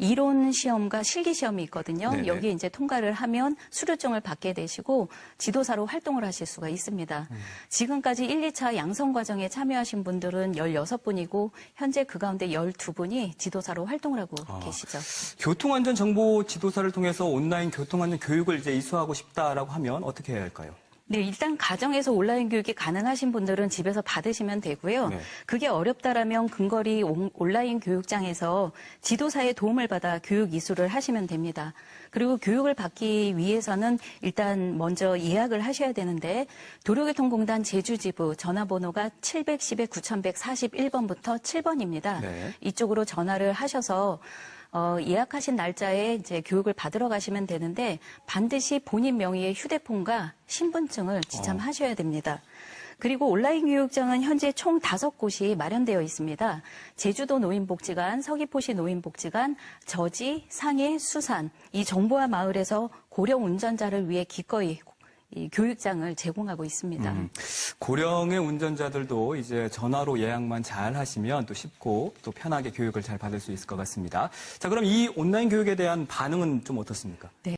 이론 시험과 실기 시험이 있거든요. 네네. 여기 이제 통과를 하면 수료증을 받게 되시고 지도사로 활동을 하실 수가 있습니다. 음. 지금까지 1, 2차 양성 과정에 참여하신 분들은 16분이고 현재 그 가운데 12분이 지도사로 활동을 하고 아. 계시죠. 교통안전 정보 지도사를 통해서 온라인 교통안전 교육을 이제 이수하고 싶다라고 하면 어떻게 해야 할까요? 네, 일단 가정에서 온라인 교육이 가능하신 분들은 집에서 받으시면 되고요. 네. 그게 어렵다라면 근거리 온- 온라인 교육장에서 지도사의 도움을 받아 교육 이수를 하시면 됩니다. 그리고 교육을 받기 위해서는 일단 먼저 예약을 하셔야 되는데 도로교통공단 제주지부 전화번호가 710에 9141번부터 7번입니다. 네. 이쪽으로 전화를 하셔서 어, 예약하신 날짜에 이제 교육을 받으러 가시면 되는데 반드시 본인 명의의 휴대폰과 신분증을 지참하셔야 됩니다. 그리고 온라인 교육장은 현재 총 다섯 곳이 마련되어 있습니다. 제주도 노인복지관, 서귀포시 노인복지관, 저지, 상해, 수산 이 정보화 마을에서 고령 운전자를 위해 기꺼이 이 교육장을 제공하고 있습니다. 음, 고령의 운전자들도 이제 전화로 예약만 잘 하시면 또 쉽고 또 편하게 교육을 잘 받을 수 있을 것 같습니다. 자, 그럼 이 온라인 교육에 대한 반응은 좀 어떻습니까? 네.